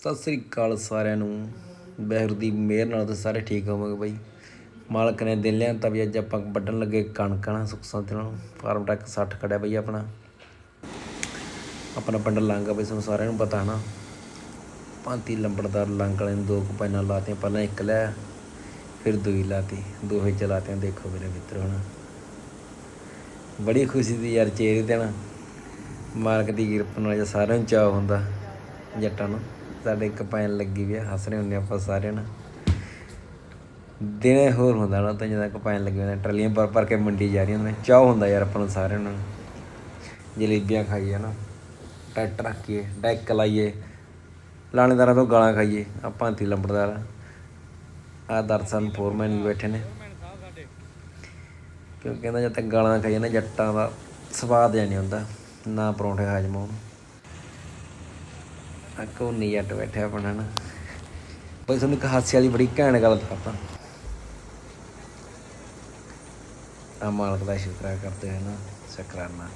ਸਤਿ ਸ੍ਰੀ ਅਕਾਲ ਸਾਰਿਆਂ ਨੂੰ। ਬਹਿਰ ਦੀ ਮਿਹਰ ਨਾਲ ਤਾਂ ਸਾਰੇ ਠੀਕ ਹੋਵਾਂਗੇ ਬਾਈ। ਮਾਲਕ ਨੇ ਦਿਨ ਲਿਆ ਤਾਂ ਵੀ ਅੱਜ ਆਪਾਂ ਵੱਢਣ ਲੱਗੇ ਕਣਕਾਂ ਨਾ ਸੁੱਖ ਸੰਤ ਨਾਲ। ਫਾਰਮ ਟੈਕ 60 ਖੜਿਆ ਬਾਈ ਆਪਣਾ। ਆਪਣਾ ਪਿੰਡ ਲਾਂਗਾ ਬਈ ਸਾਨੂੰ ਸਾਰਿਆਂ ਨੂੰ ਪਤਾ ਨਾ ਭਾਂਤੀ ਲੰਬੜਦਾਰ ਲੰਗ ਵਾਲੇ ਨੂੰ ਦੋ ਕਪਾਈਨਾਂ ਲਾਤੀਆਂ, ਪਹਿਲਾਂ ਇੱਕ ਲੈ, ਫਿਰ ਦੂਈ ਲਾਤੀ। ਦੋਹੇ ਚਲਾਤੀਆਂ, ਦੇਖੋ ਮੇਰੇ ਮਿੱਤਰ ਹੁਣ ਬੜੀ ਖੁਸ਼ੀ ਦੀ ਯਾਰ ਚਿਹਰੇ ਤੇ ਨਾ ਮਾਲਕ ਦੀ ਕਿਰਪਾ ਨਾਲ ਸਾਰਿਆਂ ਨੂੰ ਚਾਅ ਹੁੰਦਾ, ਜੱਟਾਂ ਨੂੰ। ਸਾਡੇ ਇੱਕ ਪੈਨ ਲੱਗੀ ਵੀ ਆ ਹੱਸ ਰਹੇ ਹੁੰਦੇ ਆਪਾਂ ਸਾਰਿਆਂ ਨਾਲ। ਦਿਨੇ ਹੋਰ ਹੁੰਦਾ ਨਾ ਤਾਂ ਜਦੋਂ ਕਪੈਨ ਲੱਗੀ ਹੁੰਦੀ ਟਰਾਲੀਆਂ ਭਰ ਭਰ ਕੇ ਮੰਡੀ ਜਾ ਰਹੀਆਂ ਹੁੰਦੀਆਂ, ਚਾਹ ਹੁੰਦਾ ਯਾਰ ਆਪਾਂ ਨੂੰ ਸਾਰਿਆਂ ਨੂੰ। ਜਲੇਬੀਆਂ ਖਾਈਏ ਨਾ, ਟਰੈਕਟਰ ਰੱਖੀਏ, ਡੈਕ ਲਾਈਏ, ਲਾਣੇਦਾਰਾਂ ਤੋਂ ਗਾਲਾਂ ਖਾਈਏ, ਆਪਾਂ ਤੀ ਲੰਬੜਦਾਰ ਆ। ਦਰਸ਼ਨ ਫੋਰਮੈਨ ਵੀ ਬੈਠੇ ਨੇ। ਕਿਉਂਕਿ ਕਹਿੰਦਾ ਜਦ ਤੱਕ ਗਾਲਾਂ ਖਾਈਏ ਨਾ ਜੱਟਾਂ ਦਾ ਸਵਾਦ ਜਾਂ ਨਹੀਂ ਹੁੰਦਾ, ਨਾ ਪਰੌਂਠੇ ਹਾਜ਼ਮ ਹੋਣ ਆ ਕੋਨੀ ਜੱਟ ਬੈਠਿਆ ਆਪਣਾ ਨਾ। ਬਈ ਤੁਹਾਨੂੰ ਇੱਕ ਹਾਸੇ ਵਾਲੀ ਬੜੀ ਘੈਂਟ ਗੱਲ ਦੱਸਦਾ। ਆ ਮਾਲਕ ਦਾ ਸ਼ੁਕਰ ਕਰਦੇ ਹਨ ਸ਼ੁਕਰਾਨਾ।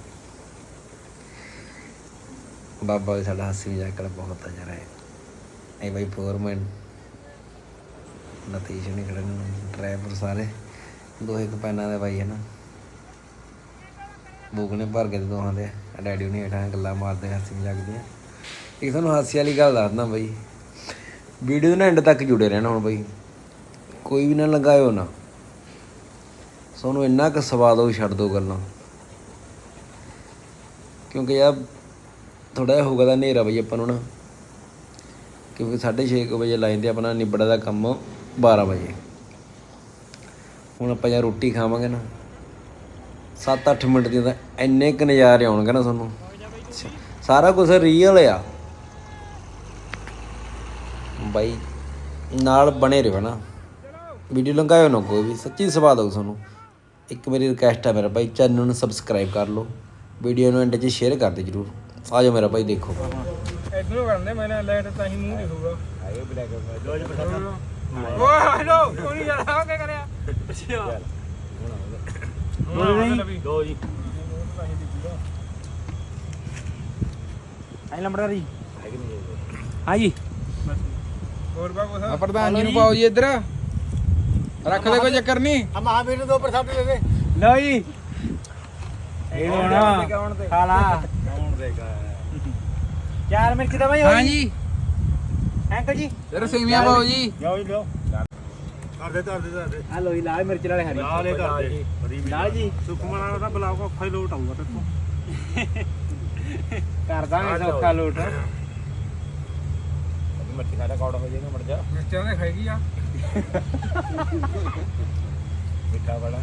ਬਾਬਾ ਵੀ ਸਾਡਾ ਹਾਸੀ ਮਜ਼ਾਕ ਵਾਲਾ ਬਹੁਤ ਅਜਰ ਹੈ ਇਹ। ਬਈ ਫੋਰਮੈਨ ਨਤੀਸ਼ ਨਹੀਂ ਖੜੇ ਡਰਾਈਵਰ ਸਾਰੇ। ਦੋਹੇ ਕਪੈਨਾਂ ਦੇ ਬਾਈ ਹੈ ਨਾ। ਬੂਕ ਨੇ ਭਰ ਗਏ ਦੋਹਾਂ ਦੇ। ਡੈਡੀ ਉਹਨੇ ਹੇਠਾਂ ਗੱਲਾਂ ਮਾਰਦੇ ਹਾਸੀ ਮਜ਼ਾਕ ਦੀਆਂ। ਇੱਕ ਤੁਹਾਨੂੰ ਹਾਸੀ ਵਾਲੀ ਗੱਲ ਦੱਸਦਾ ਬਾਈ। ਵੀਡੀਓ ਨਾਲ ਐਂਡ ਤੱਕ ਜੁੜੇ ਰਹਿਣਾ ਹੁਣ ਬਾਈ। ਕੋਈ ਵੀ ਨਾ ਲਗਾਇਓ ਨਾ। ਤੁਹਾਨੂੰ ਇੰਨਾ ਕੁ ਸਵਾਦ ਉਹ ਛੱਡ ਦੋ ਗੱਲਾਂ। ਕਿਉਂਕਿ ਯਾਰ ਥੋੜਾ ਜਿਹਾ ਹੋਗਾ ਦਾ ਹਨੇਰਾ ਬਈ ਆਪਾਂ ਨੂੰ ਨਾ। ਕਿਉਂਕਿ 6:30 ਵਜੇ ਲਾਈਨ ਤੇ ਆਪਣਾ ਨਿਬੜਾ ਦਾ ਕੰਮ 12 ਵਜੇ। ਹੁਣ ਆਪਾਂ ਜਾਂ ਰੋਟੀ ਖਾਵਾਂਗੇ ਨਾ। 7-8 ਮਿੰਟ ਦੀ ਤਾਂ ਇੰਨੇ ਕੁ ਨਜ਼ਾਰੇ ਆਉਣਗੇ ਨਾ ਤੁਹਾਨੂੰ ਸਾਰਾ ਕੁਝ ਰੀਅਲ ਆ। ਬਾਈ ਨਾਲ ਬਣੇ ਰਹੋ ਨਾ ਵੀਡੀਓ ਲੰਘਾਇਓ ਨਾ ਕੋਈ ਵੀ ਸੱਚੀ ਸਵਾਦ ਆਊ ਤੁਹਾਨੂੰ। ਇੱਕ ਮੇਰੀ ਰਿਕਵੈਸਟ ਹੈ ਮੇਰਾ ਭਾਈ ਚੈਨਲ ਨੂੰ ਸਬਸਕ੍ਰਾਈਬ ਕਰ ਲਓ। ਵੀਡੀਓ ਨੂੰ ਐਂਡ 'ਚ ਸ਼ੇਅਰ ਕਰ ਦਿਓ ਜਰੂਰ। ਆ ਜਾਓ ਮੇਰਾ ਭਾਈ ਦੇਖੋ। ਇਧਰੋਂ ਕਰਦੇ ਮੈਨੇ ਲਾਈਟ ਤਾਂ ਹੀ ਮੂੰਹ ਦਿਖੂਗਾ। ਆਇਓ ਬਲੈਕ ਉਹ ਹਲੋ ਕੋਈ ਜਰਾ ਕੀ ਕਰਿਆ? ਅੱਛਾ। ਦੋ ਜੀ ਦੋ ਜੀ। ਆਈ ਲੰਬੜਾ ਜੀ ਹਾਂ ਜੀ। ਹੋਰ ਬਾ ਕੋਸਾ ਆ ਪ੍ਰਧਾਨ ਜੀ ਨੂੰ ਪਾਓ ਜੀ ਇੱਧਰ। ਰੱਖ ਦੇ ਕੋਈ ਚੱਕਰ ਨਹੀਂ। ਆ ਮਹਾਵੀਰ ਨੂੰ ਦੋ ਪ੍ਰਸਾਦ ਦੇ ਦੇ। ਲਓ ਜੀ। ਇਹ ਹੁਣ। ਖਾ ਲਾ। ਕੌਣ ਦੇਗਾ ਚਾਰ ਮਿੰਟ ਕਿਦਾਂ ਭਾਈ ਹਾਂ ਜੀ। ਅੰਕਲ ਜੀ। ਇੱਧਰ ਸੇਵੀਆਂ ਪਾਓ ਜੀ। ਜਾਓ ਜੀ ਲਿਓ। ਕਰਦੇ ਕਰਦੇ ਕਰਦੇ ਆ ਲੋ ਜੀ ਲਾਲ ਮਿਰਚ ਵਾਲੇ ਹਰੀ। ਲਾਲੇ ਕਰਦੇ ਲਾਲ ਜੀ। ਸੁਖਮਨ ਵਾਲਾ ਤਾਂ ਬਲਾਕ ਔਖਾ ਹੀ ਲੋਟ ਆਊਗਾ ਤੇਥੋਂ ਕਰ ਦਾਂਗੇ ਸੌਖਾ ਲੋਟ। ਮੱਟੀ ਸਾਡਾ ਕੌੜਾ ਹੋ ਜਾਏਗਾ ਮੜ ਜਾ। ਮਿਰਚਾਂ ਦੇ ਖਾਏਗੀ ਆ। ਮਿੱਠਾ ਬੜਾ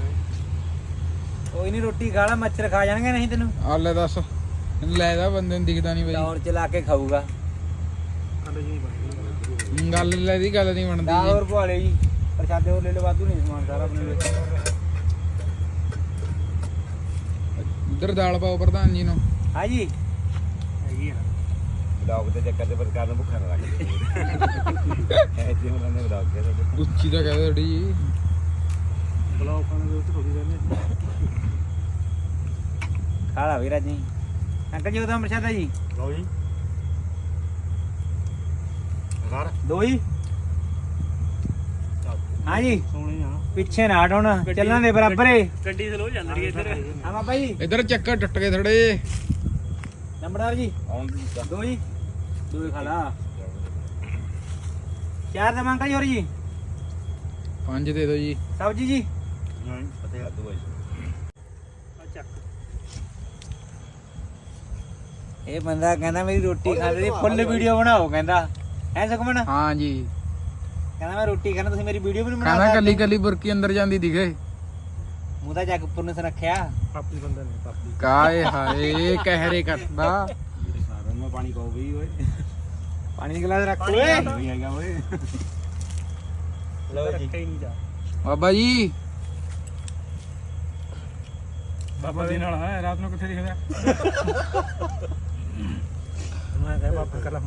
ਕੋਈ ਨਹੀਂ ਰੋਟੀ ਖਾ ਲਾ ਮੱਛਰ ਖਾ ਜਾਣਗੇ ਨਹੀਂ ਤੈਨੂੰ। ਆ ਲੈ ਦੱਸ। ਇਹਨੂੰ ਲੈ ਦਾ ਬੰਦੇ ਨੂੰ ਦਿਖਦਾ ਨਹੀਂ ਟੌਰ ਚ ਲਾ ਕੇ ਖਾਊਗਾ। ਜੀ ਬਈ ਗੱਲ ਲੈ ਦੀ ਗੱਲ ਨਹੀਂ ਬਣਦੀ। ਹੋਰ ਪਵਾ ਲਿਓ ਜੀ। ਪ੍ਰਸ਼ਾਦੇ ਹੋਰ ਲੈ ਲਓ ਵਾਧੂ ਨਹੀਂ ਸਮਾਨ ਸਾਰਾ ਆਪਣੇ ਵਿੱਚ ਇੱਧਰ ਦਾਲ ਪਾਓ ਪ੍ਰਧਾਨ ਜੀ ਨੂੰ। ਹਾਂ ਜੀ ਹੈਗੀ ਆ। ਬਲੌਗ ਦੇ ਚੱਕਰ ਤੇ ਬਰਕਾਰ ਨੂੰ ਭੁੱਖਾ ਨਾ ਰੱਖ ਐ ਜਿਵੇਂ ਉਹਨਾਂ ਨੇ ਬਲੌਗ ਕਿਹਾ ਤੁਹਾਡੇ ਉੱਚੀ ਤਾਂ ਕਹਿ ਥੋੜੀ ਜੀ ਬਲਾਕ ਖਾਣੇ ਦੇ ਉੱਤੇ ਥੋੜੀ ਕਰਨੀ ਖਾ ਲਾ ਵੀਰਾ ਜੀ ਅੰਕਲ ਜੀ ਉਹਦਾ ਪ੍ਰਸ਼ਾਦਾ ਜੀ। ਲਓ ਜੀ। ਘਰ। ਦੋ ਜੀ। ਹਾਂ ਜੀ। ਸੋਹਣੀ ਆ। ਪਿੱਛੇ ਨਾ ਹਟਣ ਚੱਲਣ ਦੇ ਬਰਾਬਰ ਏ। ਗੱਡੀ ਸਲੋ ਰਹੀ ਹੈ ਇੱਧਰ। ਹਾਂ ਬਾਬਾ ਜੀ। ਇੱਧਰ ਚੱਕਰ ਟੁੱਟ ਗਏ ਥੋੜੇ ਨੰਬਰਦਾਰ ਜੀ। ਆਉਣ ਦੀ ਤਾਂ। ਦੋ ਜੀ। ਦੋ ਹੀ ਖਾ ਲਾ। ਚਾਰ ਦੇ ਮੰਕਾ ਜੀ ਹੋਰ ਜੀ। ਪੰਜ ਦੇ ਦਿਓ ਜੀ। ਸਬਜੀ ਜੀ। ਨਹੀਂ ਫਤਿਹ ਹੱਦੂ ਬਾਈ ਆ ਚੱਕ। ਇਹ ਬੰਦਾ ਕਹਿੰਦਾ ਮੇਰੀ ਰੋਟੀ ਖਾਣ ਦੀ ਫੁੱਲ ਵੀਡੀਓ ਬਣਾਓ ਕਹਿੰਦਾ। ਐ ਸੁਖਮਨ? ਹਾਂ ਜੀ। ਕਹਿੰਦਾ ਮੈਂ ਰੋਟੀ ਖਾਣਾ ਤੁਸੀਂ ਮੇਰੀ ਵੀਡੀਓ ਵੀ ਨਹੀਂ ਬਣਾ ਕਹਿੰਦਾ ਸਕਦੇ ਕੱਲੀ ਕੱਲੀ ਬੁਰਕੀ ਅੰਦਰ ਜਾਂਦੀ ਦਿਖੇ। ਮੂੰਹ ਦਾ ਜੱਗ ਉੱਪਰ ਨੂੰ ਰੱਖਿਆ। ਪਾਪੀ ਬੰਦਾ ਨਹੀਂ ਪਾਪੀ। ਕਾਏ ਹਾਏ ਕਹਿਰੇ ਕੱਟਦਾ ਸਾਰਨ ਮੈਂ ਪਾਣੀ ਪਾਉ ਵੀ ਓਏ। ਪਾਣੀ ਦੀ ਗਲਾਸ ਰੱਖ ਓਏ। ਵੀ ਹੈਗਾ ਓਏ। ਲਓ ਜੀ। ਨਹੀਂ ਜਾ। ਬਾਬਾ ਜੀ। ਬਾਬਾ ਦੇ ਨਾਲ ਹੈ ਰਾਤ ਨੂੰ ਕਿੱਥੇ ਦਿਖਦਾ ਮੈਂ ਕਹਾਂ ਬਾਬਾ ਕਰ ਲਾ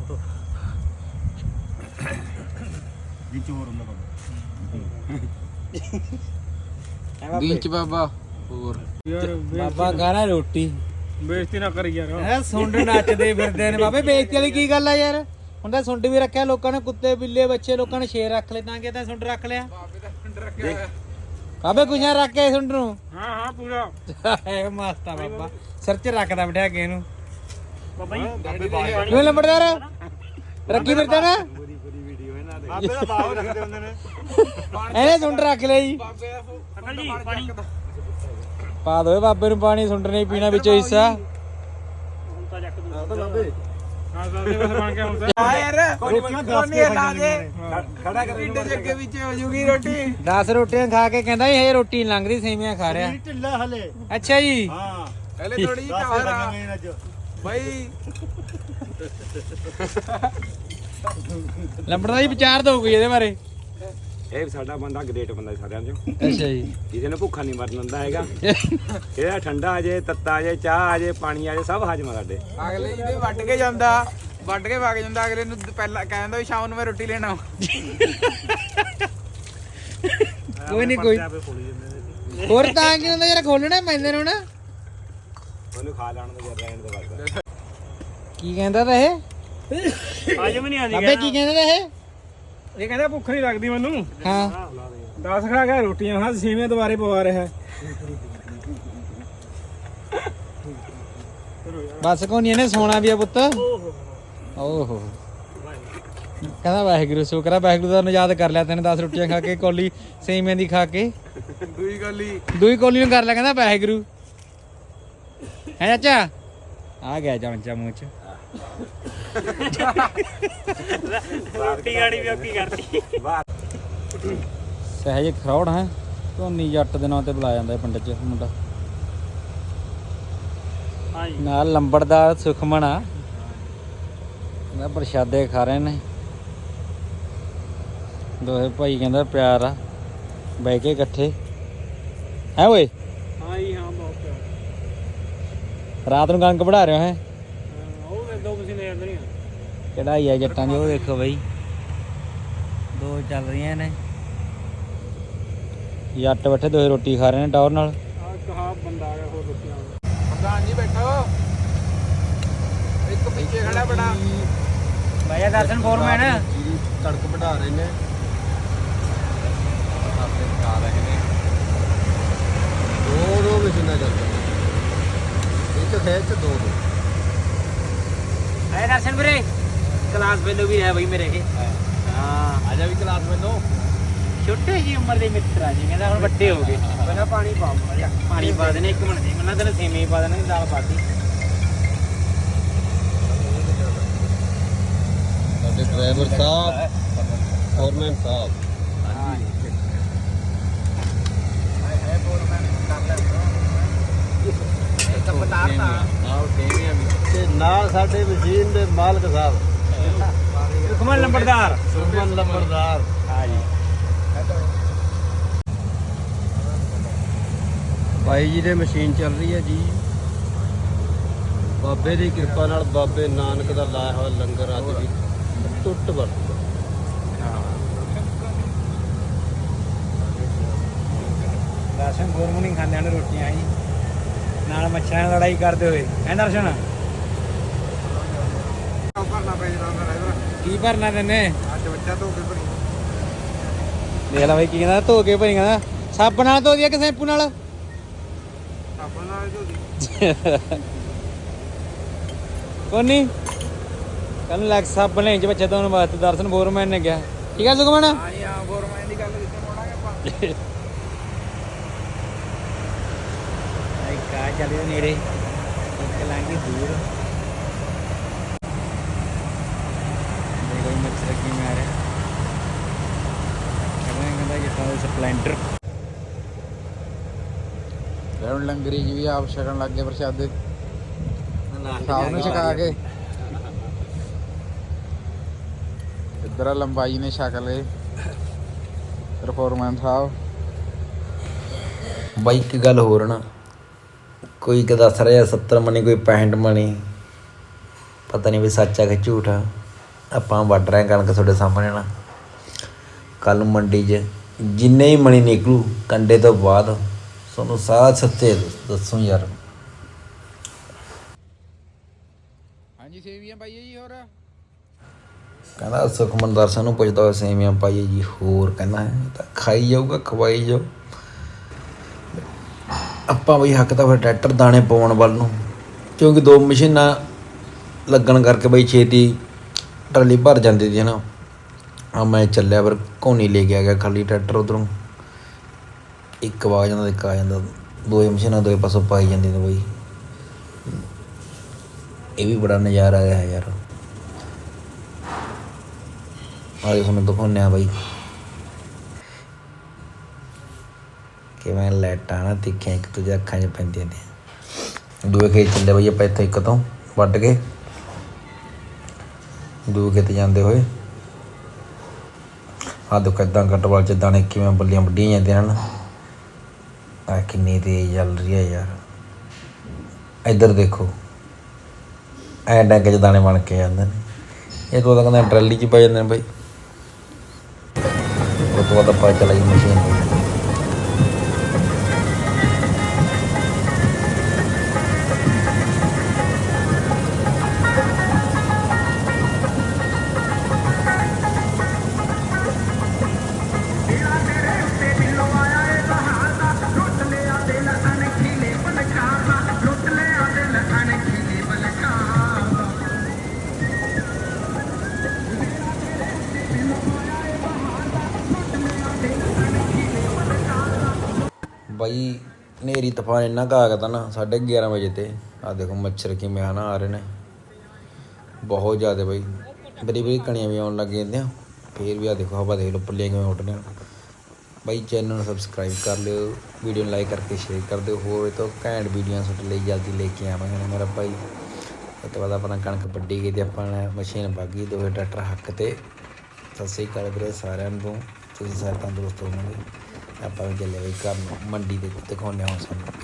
ਜੀ ਚੋਰ ਹੁੰਦਾ ਬਾਬਾ। ਐ ਬਾਬੇ। ਬਾਬਾ ਹੋਰ। ਬਾਬਾ ਗਾਣਾ ਰੋਟੀ। ਬੇਇੱਜ਼ਤੀ ਨਾ ਕਰ ਯਾਰ। ਐ ਸੁੰਡ ਨੱਚਦੇ ਫਿਰਦੇ ਨੇ ਬਾਬੇ ਬੇਇੱਜ਼ਤੀ ਵਾਲੀ ਕੀ ਗੱਲ ਆ ਯਾਰ? ਹੁਣ ਤਾਂ ਸੁੰਡ ਵੀ ਰੱਖਿਆ ਲੋਕਾਂ ਨੇ ਕੁੱਤੇ ਬਿੱਲੇ ਬੱਚੇ ਲੋਕਾਂ ਨੇ ਸ਼ੇਰ ਰੱਖ ਲਏ ਤਾਂ ਕਿ ਤਾਂ ਸੁੰਡ ਰੱਖ ਲਿਆ। ਕਾਬੇ ਕੁਝਾਂ ਰੱਖ ਕੇ ਸੁੰਡ ਨੂੰ? ਹਾਂ ਹਾਂ ਪੂਰਾ। ਇਹ ਮਸਤਾ ਬਾਬਾ। ਸਿਰ 'ਚ ਰੱਖਦਾ ਬਿਠਾ ਕੇ ਇਹਨੂੰ। ਬਾਬਾ ਜੀ ਕਿਉਂ ਲੰਬੜਦਾਰ। ਰੱਖੀ ਫਿਰਦਾ ਨਾ। ਆਪੇ ਦਾ ਬਾਗ ਰੱਖਦੇ ਹੁੰਦੇ ਨੇ। ਇਹਨੇ ਸੁੰਡ ਰੱਖ ਲਿਆ ਜੀ ਅੰਕਲ ਜੀ ਪਾਣੀ ਪਾ ਦੋ ਬਾਬੇ ਨੂੰ ਪਾਣੀ ਸੁੰਡ ਨਹੀਂ ਪੀਣਾ ਵਿੱਚੋਂ ਹਿੱਸਾ। ਹੁਣ ਤਾਂ ਜੱਕ ਦੂ ਤਾਂ ਬਾਬੇ। ਹਾਂ ਬਾਬੇ ਬਸ ਬਣ ਕੇ ਹੁਣ ਤਾਂ। ਆ ਯਾਰ ਰੋਟੀਆਂ ਦੱਸ ਕੇ ਲਾ ਦੇ। ਖੜਾ ਕਰ ਢਿੱਡ ਜੱਗੇ ਵਿੱਚ ਹੋ ਜੂਗੀ ਰੋਟੀ। 10 ਰੋਟੀਆਂ ਖਾ ਕੇ ਕਹਿੰਦਾ ਇਹ ਰੋਟੀ ਨੀ ਲੰਘਦੀ ਸੇਵੀਆਂ ਖਾ ਰਿਹਾ। ਢਿੱਲਾ ਹਲੇ। ਅੱਛਾ ਜੀ। ਹਾਂ। ਹਲੇ ਥੋੜੀ ਜਿਹੀ ਬਾਈ। ਲੰਬੜਦਾ ਜੀ ਵਿਚਾਰ ਦੋਗੇ ਇਹਦੇ ਬਾਰੇ। ਇਹ ਸਾਡਾ ਬੰਦਾ ਗ੍ਰੇਟ ਬੰਦਾ ਜੀ ਸਾਰਿਆਂ ਚੋਂ। ਅੱਛਾ ਜੀ। ਜਿਹਦੇ ਨੂੰ ਭੁੱਖਾ ਨਹੀਂ ਮਰਨ ਦਿੰਦਾ ਹੈਗਾ। ਇਹਦਾ ਠੰਡਾ ਆ ਜੇ ਤੱਤਾ ਆ ਜੇ ਚਾਹ ਆ ਜੇ ਪਾਣੀ ਆ ਜੇ ਸਭ ਹਾਜ਼ਮ ਆ ਸਾਡੇ। ਅਗਲੇ ਜਿਹਦੇ ਵੱਢ ਕੇ ਜਾਂਦਾ ਵੱਢ ਕੇ ਵਗ ਜਾਂਦਾ ਅਗਲੇ ਨੂੰ ਪਹਿਲਾਂ ਕਹਿੰਦਾ ਵੀ ਸ਼ਾਮ ਨੂੰ ਮੈਂ ਰੋਟੀ ਲੈਣਾ ਕੋਈ ਨਹੀਂ ਕੋਈ ਹੋਰ ਤਾਂ ਕੀ ਹੁੰਦਾ ਯਾਰ ਖੋਲਣਾ ਪੈਂਦੇ ਨੇ ਹੁਣ ਉਹਨੂੰ ਖਾ ਲੈਣ ਦਾ ਜਰ ਰਹਿਣ ਦਾ ਵਰਗਾ ਕੀ ਕਹਿੰਦਾ ਤਾ ਇਹ? ਅੱਜ ਵੀ ਨਹੀਂ ਆਦੀ ਅੱਬੇ ਕੀ ਕਹਿੰਦਾ। ਤਾ ਇਹ? ਇਹ ਕਹਿੰਦਾ ਭੁੱਖ ਨਹੀਂ ਲੱਗਦੀ ਮੈਨੂੰ। ਹਾਂ। 10 ਖਾ ਗਿਆ ਰੋਟੀਆਂ ਹਾਂ ਸੀਵੇਂ ਦੁਬਾਰੇ ਪਵਾ ਰਿਹਾ। ਬਸ ਕੋ ਨਹੀਂ ਇਹਨੇ ਸੋਣਾ ਵੀ ਆ ਪੁੱਤ। ਓਹੋ। ਕਹਿੰਦਾ ਵਾਹਿਗੁਰੂ ਸ਼ੁਕਰ ਆ ਵਾਹਿਗੁਰੂ ਦਾ ਯਾਦ ਕਰ ਲਿਆ ਤੈਨੂੰ 10 ਰੋਟੀਆਂ ਖਾ ਕੇ ਕੋਲੀ ਸੇਮਿਆਂ ਦੀ ਖਾ ਕੇ। ਦੂਈ ਗੋਲੀ ਦੂਈ ਕੋਲੀ ਨੂੰ ਕਰ ਲਿਆ ਕਹਿੰਦਾ ਵਾਹਿਗੁਰੂ। ਹੈ ਚਾਚਾ? ਆ ਗਿਆ ਚਮਚਾ ਮੂੰਹ ਚ। ਰੋਟੀ ਗਾੜੀ ਵੀ ਔਕੀ ਕਰਤੀ। ਸਹਿਜ ਖਰੌੜ ਹੈ। ਧੋਨੀ ਜੱਟ ਦੇ ਨਾਂ ਤੇ ਬੁਲਾਇਆ ਜਾਂਦਾ ਇਹ ਪਿੰਡ ਚ ਮੁੰਡਾ। ਹਾਂਜੀ। ਨਾਲ ਲੰਬੜਦਾਰ ਸੁਖਮਨ ਆ। ਮੈਂ ਪ੍ਰਸ਼ਾਦੇ ਖਾ ਰਹੇ ਨੇ। ਦੋਹੇ ਭਾਈ ਕਹਿੰਦਾ ਪਿਆਰ ਆ। ਬਹਿ ਕੇ ਇਕੱਠੇ। ਹੈ ਓਏ ਹਾਂ ਜੀ ਹਾਂ ਬਹੁਤ ਰਾਤ ਨੂੰ ਕਣਕ ਵੜਾ ਰਹੇ ਹੋ ਹੈ? ਉਹ ਵੇ ਦੋ ਮਸ਼ੀਨਾਂ ਅੰਦਰ ਹੀ ਚੜਾਈ ਆ ਜੱਟਾਂ ਦੀ ਉਹ ਦੇਖੋ ਬਈ। ਦੋ ਚੱਲ ਰਹੀਆਂ ਨੇ। ਜੱਟ ਬੈਠੇ ਦੋਹੇ ਰੋਟੀ ਖਾ ਰਹੇ ਨੇ ਟੌਰ ਨਾਲ। ਆ ਕਹਾ ਬੰਦਾ ਆ ਹੋਰ ਰੋਟੀਆਂ ਪ੍ਰਧਾਨ ਜੀ ਬੈਠੋ। ਇੱਕ ਪਿੱਛੇ ਖੜਾ ਬੜਾ। ਭਾਈਆ ਦਰਸ਼ਨ ਫੋਰਮੈਨ ਤੜਕ ਵਢਾ ਰਹੇ ਨੇ ਆਪਣੇ ਖਾ ਰਹੇ ਨੇ ਦੋ ਦੋ ਮਸ਼ੀਨਾਂ ਚੱਲਦੀਆਂ ਇੱਕ ਖੇਤ ਚ ਦੋ ਦੋ। ਆਏ ਦਰਸ਼ਨ ਵੀਰੇ? ਕਲਾਸ ਫੈਲੋ ਵੀ ਹੈ ਬਈ ਮੇਰੇ ਇਹ। ਹਾਂ। ਆ ਜਾ ਵੀ ਕਲਾਸ ਮੈਨੂੰ ਛੋਟੇ ਜੀ ਉਮਰ ਦੇ ਮਿੱਤਰ ਆ ਜੀ ਕਹਿੰਦਾ ਹੁਣ ਵੱਡੇ ਹੋ ਗਏ। ਪਹਿਲਾਂ ਪਾਣੀ ਪਾ ਪਾਣੀ ਪਾ ਦੇਣੇ ਇੱਕ ਮਿੰਟ ਜੀ ਮੈਂ ਤੈਨੂੰ ਸੇਮੀ ਪਾ ਦੇਣਾ ਦਾਲ ਪਾਤੀ ਸਾਡੇ ਡਰਾਈਵਰ ਸਾਹਿਬ ਫੋਰਮੈਨ ਸਾਹਿਬ। ਤੇ ਨਾਲ ਸਾਡੇ ਮਸ਼ੀਨ ਦੇ ਮਾਲਕ ਸਾਹਿਬ ਸੁਖਮਨ ਲੰਬੜਦਾਰ। ਸੁਮਨ ਲੰਬੜਦਾਰ। ਹਾਂ ਜੀ ਦੇ ਮਸ਼ੀਨ ਚੱਲ ਰਹੀ ਹੈ ਜੀ। ਬਾਬੇ ਦੀ ਕਿਰਪਾ ਨਾਲ ਬਾਬੇ ਨਾਨਕ ਦਾ ਲਾਇਆ ਹੋਇਆ ਲੰਗਰ ਅੱਜ ਵੀ ਟੁੱਟ ਵਰਤ ਦਰਸ਼ਨ ਗੋਰਮੁਨੀ ਖਾਂਦੇ ਹਨ ਰੋਟੀਆਂ ਜੀ ਨਾਲ ਮੱਛਰਾਂ ਨਾਲ ਲੜਾਈ ਕਰਦੇ ਹੋਏ। ਹੈ ਦਰਸ਼ਨ? ਭਰਨਾ ਪੈ ਜਾਂਦਾ ਡਰਾਈਵਰ ਕੀ ਭਰਨਾ ਤੈਨੇ? ਅੱਜ ਬੱਚਾ ਧੋ ਕੇ ਭਰੀ ਦੇਖ ਲੈ ਬਾਈ ਕੀ ਕਹਿੰਦਾ, ਧੋ ਕੇ ਭਰੀ ਕਹਿੰਦਾ ਸਾਬਣ ਨਾਲ ਧੋ ਦਿਆ ਕਿ ਸ਼ੈਂਪੂ ਨਾਲ? ਆਪਣਾ ਨਾਲ ਧੋਦੀ ਕੋਨੀ ਕੱਲ ਲੱਗ ਸਾਬਣ ਲੈ ਚ ਬੱਚੇ ਤੋਂ ਵਾਸਤੇ, ਦਰਸ਼ਨ ਫੋਰਮੈਨ ਨੇ ਕਿਹਾ। ਠੀਕ ਹੈ ਸੁਖਮਨ? ਹਾਂ ਜੀ ਹਾਂ ਗੌਰਮੈਂਟ ਦੀ ਗੱਲ ਕਿੱਥੇ ਮੋੜਾਂਗੇ ਆਪਾਂ ਆਈ ਕਾ ਚੱਲੇ ਨੇੜੇ। ਇੱਕ ਲਾਂਗੀ ਦੂਰ। ਦੇਖੋ ਮੱਛਰ ਕੀ ਮੈਂ ਆ ਰਿਹਾ। ਕਹਿੰਦਾ ਕਹਿੰਦਾ ਜਿੱਤਾਂ ਦੇ ਸਪਲੈਂਡਰ। ਹੁਣ ਲੰਗਰੀ ਜੀ ਵੀ ਆਪ ਛਕਣ ਲੱਗ ਗਏ ਪ੍ਰਸ਼ਾਦੇ। ਸਾਹ ਨੂੰ ਛਕਾ ਕੇ। ਇੱਧਰ ਲੰਬਾਈ ਨੇ ਛਕ ਲਏ। ਪਰਫਾਰਮੈਂਸ ਸਾਹਿਬ ਬਾਈ ਇੱਕ ਗੱਲ ਹੋਰ ਨਾ। ਕੋਈ ਕਿ ਦੱਸ ਰਿਹਾ 70 ਮਣੀ ਕੋਈ 65 ਮਣੀ। ਪਤਾ ਨਹੀਂ ਵੀ ਸੱਚ ਆ ਕਿ ਝੂਠ ਆ। ਆਪਾਂ ਵੱਢ ਰਹੇ ਕਣਕ ਤੁਹਾਡੇ ਸਾਹਮਣੇ ਨਾ। ਕੱਲ ਮੰਡੀ 'ਚ ਜਿੰਨੇ ਹੀ ਮਣੀ ਨਿਕਲੂ ਕੰਡੇ ਤੋਂ ਬਾਅਦ ਤੁਹਾਨੂੰ ਸਾਥ ਸੱਤੇ ਦੱਸੋ ਯਾਰ। ਹਾਂਜੀ ਸੇਵੀਆਂ ਪਾਈਏ ਜੀ ਹੋਰ? ਕਹਿੰਦਾ ਸੁਖਮਨਦਾਰ ਸਾਨੂੰ ਪੁੱਛਦਾ ਹੋਇਆ ਸੇਵੀਆਂ ਪਾਈਏ ਜੀ ਹੋਰ ਕਹਿੰਦਾ ਤਾਂ ਖਾਈ ਜਾਊਗਾ ਖਵਾਈ ਜਾਓ ਆਪਾਂ ਬਈ ਹੱਕ ਤਾਂ ਫਿਰ ਟਰੈਕਟਰ ਦਾਣੇ ਪਾਉਣ ਵੱਲ ਨੂੰ। ਕਿਉਂਕਿ ਦੋ ਮਸ਼ੀਨਾਂ ਲੱਗਣ ਕਰਕੇ ਬਈ ਛੇਤੀ ਟਰਾਲੀ ਭਰ ਜਾਂਦੀ ਸੀ ਨਾ। ਆ ਮੈਂ ਚੱਲਿਆ ਫਿਰ ਕੋਨੀ ਲੈ ਕੇ ਆ ਗਿਆ ਖਾਲੀ ਟਰੈਕਟਰ ਉਧਰੋਂ। ਇੱਕ ਆ ਜਾਂਦਾ, ਇੱਕ ਆ ਜਾਂਦਾ। ਦੋਏ ਮਸ਼ੀਨਾਂ ਦੋਏ ਪਾਸੋਂ ਪਾਈ ਜਾਂਦੀ ਨੇ ਬਈ। ਇਹ ਵੀ ਬੜਾ ਨਜ਼ਾਰਾ ਹੈ ਯਾਰ। ਆਲੇ ਤੁਹਾਨੂੰ ਦਿਖਾਉਂਦੇ ਆ ਬਾਈ। ਕਿਵੇਂ ਲਾਈਟਾਂ ਨਾ ਤਿੱਖੀਆਂ ਇੱਕ ਦੂਜੇ ਅੱਖਾਂ 'ਚ ਪੈਂਦੀਆਂ ਨੇ। ਦੂਏ ਖੇਤ ਚੱਲੇ ਬਈ ਆਪਾਂ ਇੱਥੇ ਇੱਕ ਤੋਂ ਵੱਢ ਕੇ ਦੂਏ ਖੇਤ ਜਾਂਦੇ ਹੋਏ। ਆ ਦੇਖੋ ਏਦਾਂ ਕਟਵਾਲ ਚ ਦਾਣੇ ਕਿਵੇਂ ਬੱਲੀਆਂ ਵੱਡੀਆਂ ਜਾਂਦੀਆਂ ਹਨ। ਆ ਕਿੰਨੀ ਤੇਜ਼ ਚੱਲ ਰਹੀ ਹੈ ਯਾਰ। ਇੱਧਰ ਦੇਖੋ, ਐ ਡੰਗ ਚ ਦਾਣੇ ਬਣ ਕੇ ਜਾਂਦੇ ਨੇ। ਇਹ ਤੋਂ ਤਾਂ ਕਹਿੰਦਾ ਟਰਾਲੀ ਚ ਪੈ ਜਾਂਦੇ ਨੇ ਬਾਈ। ਉਹ ਤੋਂ ਬਾਅਦ ਆਪਾਂ ਚਲਾਈ ਮਸ਼ੀਨ ਬਾਈ ਨੇਰੀ ਤੂਫਾਨ ਇੰਨਾ ਕੁ ਆ ਗਿਆ ਤਾ ਨਾ 11:30 ਵਜੇ ਤੇ। ਆ ਦੇਖੋ ਮੱਛਰ ਕਿਵੇਂ ਹਨਾ ਆ ਰਹੇ ਨੇ। ਬਹੁਤ ਜ਼ਿਆਦਾ ਬਾਈ। ਬੜੀ ਬੜੀ ਕਣੀਆਂ ਵੀ ਆਉਣ ਲੱਗ ਜਾਂਦੀਆਂ। ਫੇਰ ਵੀ ਆ ਦੇਖੋ ਹਵਾ ਦੇਖ ਲਓ, ਪੱਲੀਆਂ ਕਿਵੇਂ ਉੱਡਦੀਆਂ ਬਾਈ ਚੈਨਲ ਨੂੰ ਸਬਸਕ੍ਰਾਈਬ ਕਰ ਲਿਓ। ਵੀਡੀਓ ਨੂੰ ਲਾਈਕ ਕਰਕੇ ਸ਼ੇਅਰ ਕਰ ਦਿਓ। ਹੋਰ ਤੋਂ ਘੈਂਟ ਵੀਡੀਓ ਤੁਹਾਡੇ ਲਈ ਜਲਦੀ ਲੈ ਕੇ ਆਵਾਂਗੇ ਨਾ ਮੇਰਾ ਭਾਈ। ਇਹ ਤੋਂ ਬਾਅਦ ਆਪਣਾ ਕਣਕ ਵੱਡੀ ਗਈ ਤੇ ਆਪਾਂ ਨੇ ਮਸ਼ੀਨ ਬਾਗੀ ਦੋਵੇਂ ਟਰੈਕਟਰ ਹੱਕ ਤੇ। ਸਤਿ ਸ੍ਰੀ ਅਕਾਲ ਵੀਰੇ ਸਾਰਿਆਂ ਨੂੰ। ਤੁਸੀਂ ਸਾਰੇ ਤੰਦਰੁਸਤ ਹੋਵੋਗੇ। ਆਪਾਂ ਵੀ ਚੱਲੇ ਬਈ ਘਰ ਮੰਡੀ ਦੇ ਦਿਖਾਉਂਦੇ ਹਾਂ ਸਾਨੂੰ।